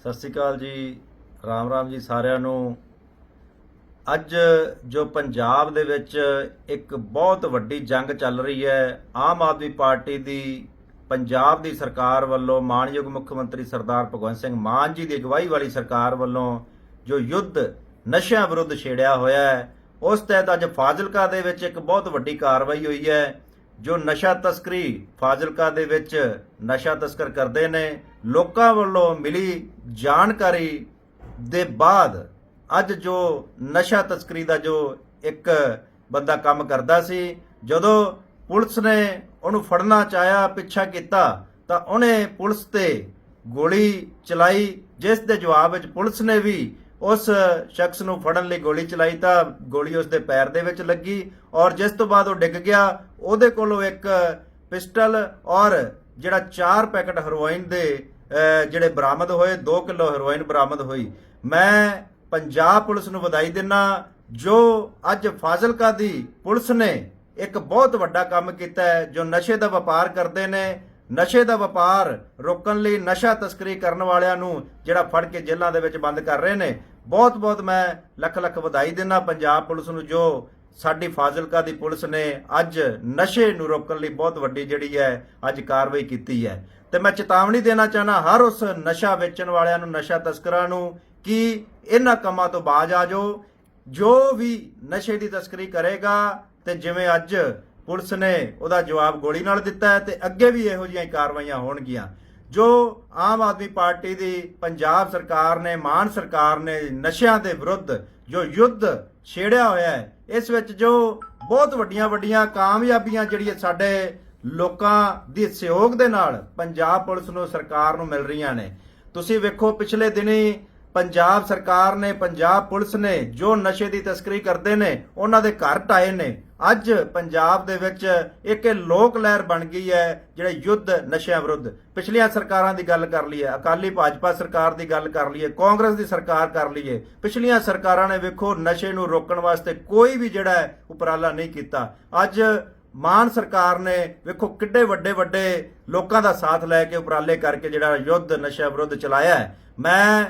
ਸਤਿ ਸ਼੍ਰੀ ਅਕਾਲ ਜੀ, ਰਾਮ ਰਾਮ ਜੀ ਸਾਰਿਆਂ ਨੂੰ। ਅੱਜ ਜੋ ਪੰਜਾਬ ਦੇ ਵਿੱਚ ਇੱਕ ਬਹੁਤ ਵੱਡੀ ਜੰਗ ਚੱਲ ਰਹੀ ਹੈ, ਆਮ ਆਦਮੀ ਪਾਰਟੀ ਦੀ, ਪੰਜਾਬ ਦੀ ਸਰਕਾਰ ਵੱਲੋਂ ਮਾਨਯੋਗ ਮੁੱਖ ਮੰਤਰੀ ਸਰਦਾਰ ਭਗਵੰਤ ਸਿੰਘ ਮਾਨ ਜੀ ਦੀ ਅਗਵਾਈ ਵਾਲੀ ਸਰਕਾਰ ਵੱਲੋਂ ਜੋ ਯੁੱਧ ਨਸ਼ਿਆਂ ਵਿਰੁੱਧ ਛੇੜਿਆ ਹੋਇਆ ਹੈ, ਉਸ ਤਹਿਤ ਅੱਜ ਫਾਜ਼ਿਲਕਾ ਦੇ ਵਿੱਚ ਇੱਕ ਬਹੁਤ ਵੱਡੀ ਕਾਰਵਾਈ ਹੋਈ ਹੈ, ਜੋ ਨਸ਼ਾ ਤਸਕਰੀ ਫਾਜ਼ਿਲਕਾ ਦੇ ਵਿੱਚ ਨਸ਼ਾ ਤਸਕਰ ਕਰਦੇ ਨੇ। ਲੋਕਾਂ ਵੱਲੋਂ ਮਿਲੀ ਜਾਣਕਾਰੀ ਦੇ ਬਾਅਦ ਅੱਜ ਜੋ ਨਸ਼ਾ ਤਸਕਰੀ ਦਾ ਜੋ ਇੱਕ ਬੰਦਾ ਕੰਮ ਕਰਦਾ ਸੀ, ਜਦੋਂ ਪੁਲਿਸ ਨੇ ਉਹਨੂੰ ਫੜਨਾ ਚਾਹਿਆ, ਪਿੱਛਾ ਕੀਤਾ, ਤਾਂ ਉਹਨੇ ਪੁਲਿਸ ਤੇ ਗੋਲੀ ਚਲਾਈ, ਜਿਸ ਦੇ ਜਵਾਬ ਵਿੱਚ ਪੁਲਿਸ ਨੇ ਵੀ ਉਸ ਸ਼ਖਸ ਨੂੰ ਫੜਨ ਲਈ ਗੋਲੀ ਚਲਾਈ ਤਾਂ ਗੋਲੀ ਉਸ ਦੇ ਪੈਰ ਦੇ ਵਿੱਚ ਲੱਗੀ ਔਰ ਜਿਸ ਤੋਂ ਬਾਅਦ ਉਹ ਡਿੱਗ ਗਿਆ। ਉਹਦੇ ਕੋਲੋਂ ਇੱਕ ਪਿਸਟਲ ਔਰ ਜਿਹੜਾ ਚਾਰ ਪੈਕਟ ਹੈਰੋਇਨ ਦੇ ਜਿਹੜੇ ਬਰਾਮਦ ਹੋਏ 2 ਕਿਲੋ ਹੈਰੋਇਨ ਬਰਾਮਦ ਹੋਈ। ਮੈਂ ਪੰਜਾਬ ਪੁਲਿਸ ਨੂੰ ਵਧਾਈ ਦਿੰਨਾ, ਜੋ ਅੱਜ ਫਾਜ਼ਿਲਕਾ ਦੀ ਪੁਲਿਸ ਨੇ ਇੱਕ ਬਹੁਤ ਵੱਡਾ ਕੰਮ ਕੀਤਾ ਹੈ, ਜੋ ਨਸ਼ੇ ਦਾ ਵਪਾਰ ਕਰਦੇ ਨੇ। ਨਸ਼ੇ ਦਾ ਵਪਾਰ ਰੋਕਣ ਲਈ ਨਸ਼ਾ ਤਸਕਰੀ ਕਰਨ ਵਾਲਿਆਂ ਨੂੰ ਜਿਹੜਾ ਫੜ ਕੇ ਜੇਲ੍ਹਾਂ ਦੇ ਵਿੱਚ ਬੰਦ ਕਰ ਰਹੇ ਨੇ। ਬਹੁਤ ਬਹੁਤ ਮੈਂ ਲੱਖ ਲੱਖ ਵਧਾਈ ਦਿੰਦਾ ਪੰਜਾਬ ਪੁਲਿਸ ਨੂੰ, ਜੋ ਸਾਡੀ ਫਾਜ਼ਿਲਕਾ ਦੀ ਪੁਲਿਸ ਨੇ ਅੱਜ ਨਸ਼ੇ ਨੂੰ ਰੋਕਣ ਲਈ ਬਹੁਤ ਵੱਡੀ ਜਿਹੜੀ ਹੈ, ਅੱਜ ਕਾਰਵਾਈ ਕੀਤੀ ਹੈ। ਤੇ ਮੈਂ ਚੇਤਾਵਨੀ ਦੇਣਾ ਚਾਹਨਾ ਹਰ ਉਸ ਨਸ਼ਾ ਵੇਚਣ ਵਾਲਿਆਂ ਨੂੰ, ਨਸ਼ਾ ਤਸਕਰਾਂ ਨੂੰ ਕਿ ਇਹਨਾਂ ਕੰਮਾਂ ਤੋਂ ਬਾਜ਼ ਆ ਜਾਓ। ਜੋ ਵੀ ਨਸ਼ੇ ਦੀ ਤਸਕਰੀ ਕਰੇਗਾ ਤੇ ਜਿਵੇਂ ਅੱਜ ਪੁਲਿਸ ਨੇ ਉਹਦਾ ਜਵਾਬ ਗੋਲੀ ਨਾਲ ਦਿੱਤਾ ਹੈ ਤੇ ਅੱਗੇ ਵੀ ਇਹੋ ਜਿਹੀਆਂ ਕਾਰਵਾਈਆਂ ਹੋਣਗੀਆਂ। ਜੋ ਆਮ ਆਦਮੀ ਪਾਰਟੀ ਦੀ, ਪੰਜਾਬ ਸਰਕਾਰ ਨੇ, ਮਾਨ ਸਰਕਾਰ ਨੇ ਨਸ਼ਿਆਂ ਦੇ ਵਿਰੁੱਧ ਜੋ ਯੁੱਧ ਛੇੜਿਆ ਹੋਇਆ ਹੈ, ਇਸ ਵਿੱਚ ਜੋ ਬਹੁਤ ਵੱਡੀਆਂ ਵੱਡੀਆਂ ਕਾਮਯਾਬੀਆਂ ਜਿਹੜੀਆਂ ਸਾਡੇ ਲੋਕਾਂ ਦੀ ਸਹਿਯੋਗ ਦੇ ਨਾਲ ਪੰਜਾਬ ਪੁਲਿਸ ਨੂੰ ਸਰਕਾਰ ਨੂੰ ਮਿਲ ਰਹੀਆਂ ਨੇ। ਤੁਸੀਂ ਵੇਖੋ, ਪਿਛਲੇ ਦਿਨੀ ਪੰਜਾਬ ਸਰਕਾਰ ਨੇ, ਪੰਜਾਬ ਪੁਲਿਸ ਨੇ ਜੋ ਨਸ਼ੇ ਦੀ ਤਸਕਰੀ ਕਰਦੇ ਨੇ, ਉਹਨਾਂ ਦੇ ਘਰ ਟਾਏ ਨੇ। ਅੱਜ ਪੰਜਾਬ ਦੇ ਵਿੱਚ ਇੱਕ ਇਹ ਲੋਕ ਲਹਿਰ ਬਣ ਗਈ ਹੈ, ਜਿਹੜੇ ਯੁੱਧ ਨਸ਼ਿਆਂ ਵਿਰੁੱਧ। ਪਿਛਲੀਆਂ ਸਰਕਾਰਾਂ ਦੀ ਗੱਲ ਕਰ ਲਈਏ, ਅਕਾਲੀ ਭਾਜਪਾ ਸਰਕਾਰ ਦੀ ਗੱਲ ਕਰ ਲਈਏ, ਕਾਂਗਰਸ ਦੀ ਸਰਕਾਰ ਕਰ ਲਈਏ, ਪਿਛਲੀਆਂ ਸਰਕਾਰਾਂ ਨੇ ਵੇਖੋ, ਨਸ਼ੇ ਨੂੰ ਰੋਕਣ ਵਾਸਤੇ ਕੋਈ ਵੀ ਜਿਹੜਾ ਹੈ, ਉਪਰਾਲਾ ਨਹੀਂ ਕੀਤਾ। ਅੱਜ ਮਾਨ ਸਰਕਾਰ ਨੇ ਵੇਖੋ ਕਿੱਡੇ ਵੱਡੇ ਵੱਡੇ ਲੋਕਾਂ ਦਾ ਸਾਥ ਲੈ ਕੇ ਉਪਰਾਲੇ ਕਰਕੇ ਜਿਹੜਾ ਯੁੱਧ ਨਸ਼ਾ ਵਿਰੁੱਧ ਚਲਾਇਆ ਮੈਂ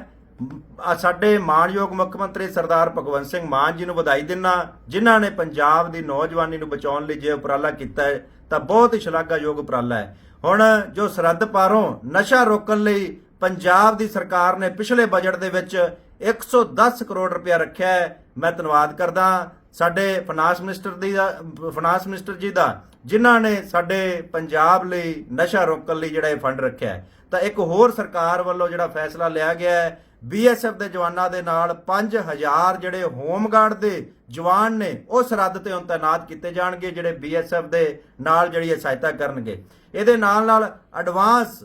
ਸਾਡੇ ਮਾਣਯੋਗ ਮੁੱਖ ਮੰਤਰੀ ਸਰਦਾਰ ਭਗਵੰਤ ਸਿੰਘ ਮਾਨ ਜੀ ਨੂੰ ਵਧਾਈ ਦਿੰਨਾ, ਜਿਨ੍ਹਾਂ ਨੇ ਪੰਜਾਬ ਦੀ ਨੌਜਵਾਨੀ ਨੂੰ ਬਚਾਉਣ ਲਈ ਜੇ ਉਪਰਾਲਾ ਕੀਤਾ ਹੈ, ਤਾਂ ਬਹੁਤ ਹੀ ਸ਼ਲਾਘਾਯੋਗ ਉਪਰਾਲਾ ਹੈ। ਹੁਣ ਜੋ ਸਰਹੱਦ ਪਾਰੋਂ ਨਸ਼ਾ ਰੋਕਣ ਲਈ ਪੰਜਾਬ ਦੀ ਸਰਕਾਰ ਨੇ ਪਿਛਲੇ ਬਜਟ ਦੇ ਵਿੱਚ 110 ਕਰੋੜ ਰੁਪਇਆ ਰੱਖਿਆ ਹੈ। ਮੈਂ ਧੰਨਵਾਦ ਕਰਦਾ। ਸਾਡੇ ਫਾਈਨਾਂਸ ਮਿਨਿਸਟਰ ਦੀ ਦਾ ਫਾਈਨਾਂਸ ਮਿਨਿਸਟਰ ਜੀ ਦਾ, ਜਿਨ੍ਹਾਂ ਨੇ ਸਾਡੇ ਪੰਜਾਬ ਲਈ ਨਸ਼ਾ ਰੋਕਣ ਲਈ ਜਿਹੜਾ ਇਹ ਫੰਡ ਰੱਖਿਆ ਹੈ, ਤਾਂ ਇੱਕ ਹੋਰ ਸਰਕਾਰ ਵੱਲੋਂ ਜਿਹੜਾ ਫੈਸਲਾ ਲਿਆ ਗਿਆ ਹੈ ਬੀਐਸਐਫ ਦੇ ਜਵਾਨਾਂ ਦੇ ਨਾਲ 5000 ਜਿਹੜੇ ਹੋਮਗਾਰਡ ਦੇ ਜਵਾਨ ਨੇ ਉਹ ਸਰਹੱਦ ਤੇ ਹੁਣ ਤਾਇਨਾਤ ਕੀਤੇ ਜਾਣਗੇ, ਜਿਹੜੇ ਬੀਐਸਐਫ ਦੇ ਨਾਲ ਜਿਹੜੀ ਇਹ ਸਹਾਇਤਾ ਕਰਨਗੇ। ਇਹਦੇ ਨਾਲ ਨਾਲ ਐਡਵਾਂਸ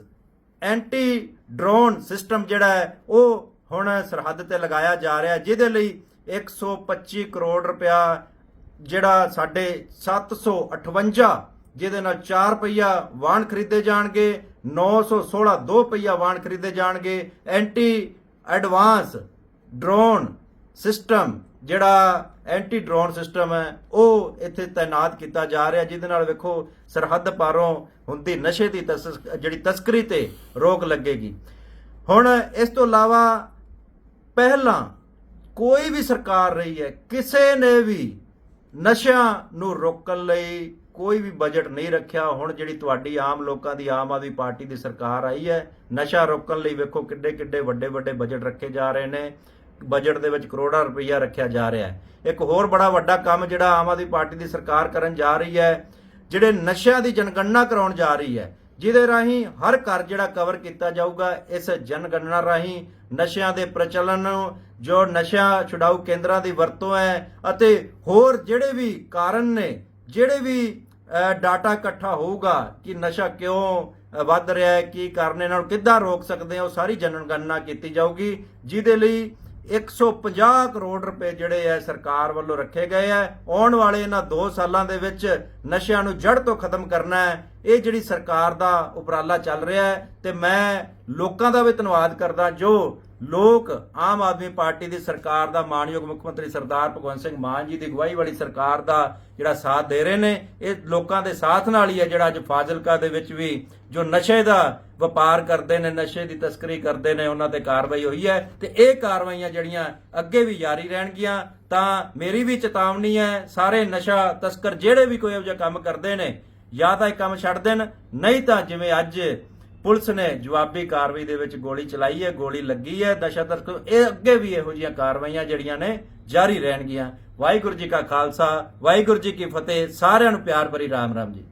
ਐਂਟੀ ਡਰੋਨ ਸਿਸਟਮ ਜਿਹੜਾ ਹੈ, ਉਹ ਹੁਣ ਸਰਹੱਦ ਤੇ ਲਗਾਇਆ ਜਾ ਰਿਹਾ, ਜਿਹਦੇ ਲਈ 125 ਕਰੋੜ ਰੁਪਇਆ ਜਿਹੜਾ ਸਾਡੇ 758 ਜਿਹਦੇ ਨਾਲ 4 ਪਹੀਆ ਵਾਹਨ ਖਰੀਦੇ ਜਾਣਗੇ 916 2 ਪਹੀਆ ਵਾਹਨ ਖਰੀਦੇ ਜਾਣਗੇ। ਐਂਟੀ ਐਡਵਾਂਸ ਡਰੋਨ ਸਿਸਟਮ, ਜਿਹੜਾ ਐਂਟੀ ਡਰੋਨ ਸਿਸਟਮ ਹੈ, ਉਹ ਇੱਥੇ ਤਾਇਨਾਤ ਕੀਤਾ ਜਾ ਰਿਹਾ, ਜਿਹਦੇ ਨਾਲ ਵੇਖੋ ਸਰਹੱਦ ਪਾਰੋਂ ਹੁੰਦੀ ਨਸ਼ੇ ਦੀ ਤਸ- ਜਿਹੜੀ ਤਸਕਰੀ ਤੇ ਰੋਕ ਲੱਗੇਗੀ। ਹੁਣ ਇਸ ਤੋਂ ਇਲਾਵਾ ਪਹਿਲਾਂ ਕੋਈ ਵੀ ਸਰਕਾਰ ਰਹੀ ਹੈ, ਕਿਸੇ ਨੇ ਵੀ ਨਸ਼ਿਆਂ ਨੂੰ ਰੋਕਣ ਲਈ ਕੋਈ ਵੀ ਬਜਟ ਨਹੀਂ ਰੱਖਿਆ। ਹੁਣ ਜਿਹੜੀ ਤੁਹਾਡੀ ਆਮ ਲੋਕਾਂ ਦੀ, ਆਮ ਆਦਮੀ ਪਾਰਟੀ ਦੀ ਸਰਕਾਰ ਆਈ ਹੈ, ਨਸ਼ਾ ਰੋਕਣ ਲਈ ਵੇਖੋ ਕਿੱਡੇ ਕਿੱਡੇ ਵੱਡੇ ਵੱਡੇ ਬਜਟ ਰੱਖੇ ਜਾ ਰਹੇ ਨੇ। ਬਜਟ ਦੇ ਵਿੱਚ ਕਰੋੜਾਂ ਰੁਪਈਆ ਰੱਖਿਆ ਜਾ ਰਿਹਾ ਹੈ। ਇੱਕ ਹੋਰ ਬੜਾ ਵੱਡਾ ਕੰਮ ਜਿਹੜਾ ਆਮ ਆਦਮੀ ਪਾਰਟੀ ਦੀ ਸਰਕਾਰ ਕਰਨ ਜਾ ਰਹੀ ਹੈ, ਜਿਹੜੇ ਨਸ਼ਿਆਂ ਦੀ ਜਨਗਣਨਾ ਕਰਾਉਣ ਜਾ ਰਹੀ ਹੈ ਜਿਹਦੇ ਰਾਹੀਂ ਹਰ ਘਰ ਜਿਹੜਾ ਕਵਰ ਕੀਤਾ ਜਾਊਗਾ, ਇਸ ਜਨਗਣਨਾ ਰਾਹੀਂ ਨਸ਼ਿਆਂ ਦੇ ਪ੍ਰਚਲਨ ਨੂੰ, ਜੋ ਨਸ਼ਾ ਛੁਡਾਊ ਕੇਂਦਰਾਂ ਦੀ ਵਰਤੋਂ ਹੈ ਅਤੇ ਹੋਰ ਜਿਹੜੇ ਵੀ ਕਾਰਨ ਨੇ, ਜਿਹੜੇ ਵੀ ਡਾਟਾ ਇਕੱਠਾ ਹੋਊਗਾ ਕਿ ਨਸ਼ਾ ਕਿਉਂ ਵੱਧ ਰਿਹਾ ਹੈ, ਕੀ ਕਾਰਨ ਇਹਨਾਂ ਨੂੰ, ਕਿੱਦਾਂ ਰੋਕ ਸਕਦੇ ਆ, ਉਹ ਸਾਰੀ ਜਨਗਣਨਾ ਕੀਤੀ ਜਾਊਗੀ, ਜਿਹਦੇ ਲਈ 150 ਕਰੋੜ ਰੁਪਏ ਜਿਹੜੇ ਹੈ ਸਰਕਾਰ ਵੱਲੋਂ ਰੱਖੇ ਗਏ ਹੈ ਆਉਣ ਵਾਲੇ ਇਹਨਾਂ 2 ਸਾਲਾਂ ਦੇ ਵਿੱਚ ਨਸ਼ਿਆਂ ਨੂੰ ਜੜ ਤੋਂ ਖਤਮ ਕਰਨਾ ਹੈ ਇਹ ਜਿਹੜੀ ਸਰਕਾਰ ਦਾ ਉਪਰਾਲਾ ਚੱਲ ਰਿਹਾ ਹੈ ਤੇ ਮੈਂ ਲੋਕਾਂ ਦਾ ਵੀ ਧੰਨਵਾਦ ਕਰਦਾ ਜੋ ਲੋਕ ਆਮ ਆਦਮੀ ਪਾਰਟੀ ਦੀ ਸਰਕਾਰ ਦਾ ਮਾਨਯੋਗ ਮੁੱਖ ਮੰਤਰੀ ਸਰਦਾਰ ਭਗਵੰਤ ਸਿੰਘ ਮਾਨ ਜੀ ਦੀ ਅਗਵਾਈ ਵਾਲੀ ਸਰਕਾਰ ਦਾ ਜਿਹੜਾ ਸਾਥ ਦੇ ਰਹੇ ਨੇ, ਇਹ ਲੋਕਾਂ ਦੇ ਸਾਥ ਨਾਲ ਹੀ ਹੈ ਜਿਹੜਾ ਅੱਜ ਫਾਜ਼ਿਲਕਾ ਦੇ ਵਿੱਚ ਵੀ ਜੋ ਨਸ਼ੇ ਦਾ ਵਪਾਰ ਕਰਦੇ ਨੇ, ਨਸ਼ੇ ਦੀ ਤਸਕਰੀ ਕਰਦੇ ਨੇ, ਉਹਨਾਂ ਤੇ ਕਾਰਵਾਈ ਹੋਈ ਹੈ ਤੇ ਇਹ ਕਾਰਵਾਈਆਂ ਜਿਹੜੀਆਂ ਅੱਗੇ ਵੀ ਜਾਰੀ ਰਹਿਣਗੀਆਂ, ਤਾਂ ਮੇਰੀ ਵੀ ਚੇਤਾਵਨੀ ਹੈ, ਸਾਰੇ ਨਸ਼ਾ ਤਸਕਰ ਜਿਹੜੇ ਵੀ ਕੋਈ ਇਹੋ ਜਿਹਾ ਕੰਮ ਕਰਦੇ ਨੇ ਜਾਂ ਤਾਂ ਇਹ ਕੰਮ ਛੱਡ ਦੇਣ, ਨਹੀਂ ਤਾਂ ਜਿਵੇਂ ਅੱਜ ਪੁਲਿਸ ਨੇ ਜਵਾਬੀ ਕਾਰਵਾਈ ਦੇ ਵਿੱਚ ਗੋਲੀ ਚਲਾਈ ਹੈ, ਗੋਲੀ ਲੱਗੀ ਹੈ ਨਸ਼ਾ ਤਸਕਰ ਇਹ ਅੱਗੇ ਵੀ ਇਹੋ ਜਿਹੀਆਂ ਕਾਰਵਾਈਆਂ ਜਿਹੜੀਆਂ ਨੇ ਜਾਰੀ ਰਹਿਣਗੀਆਂ। ਵਾਹਿਗੁਰੂ ਜੀ ਕਾ ਖਾਲਸਾ, ਵਾਹਿਗੁਰੂ ਜੀ ਕੀ ਫਤਿਹ, ਸਾਰਿਆਂ ਨੂੰ ਪਿਆਰ ਭਰੀ ਰਾਮ ਰਾਮ ਜੀ।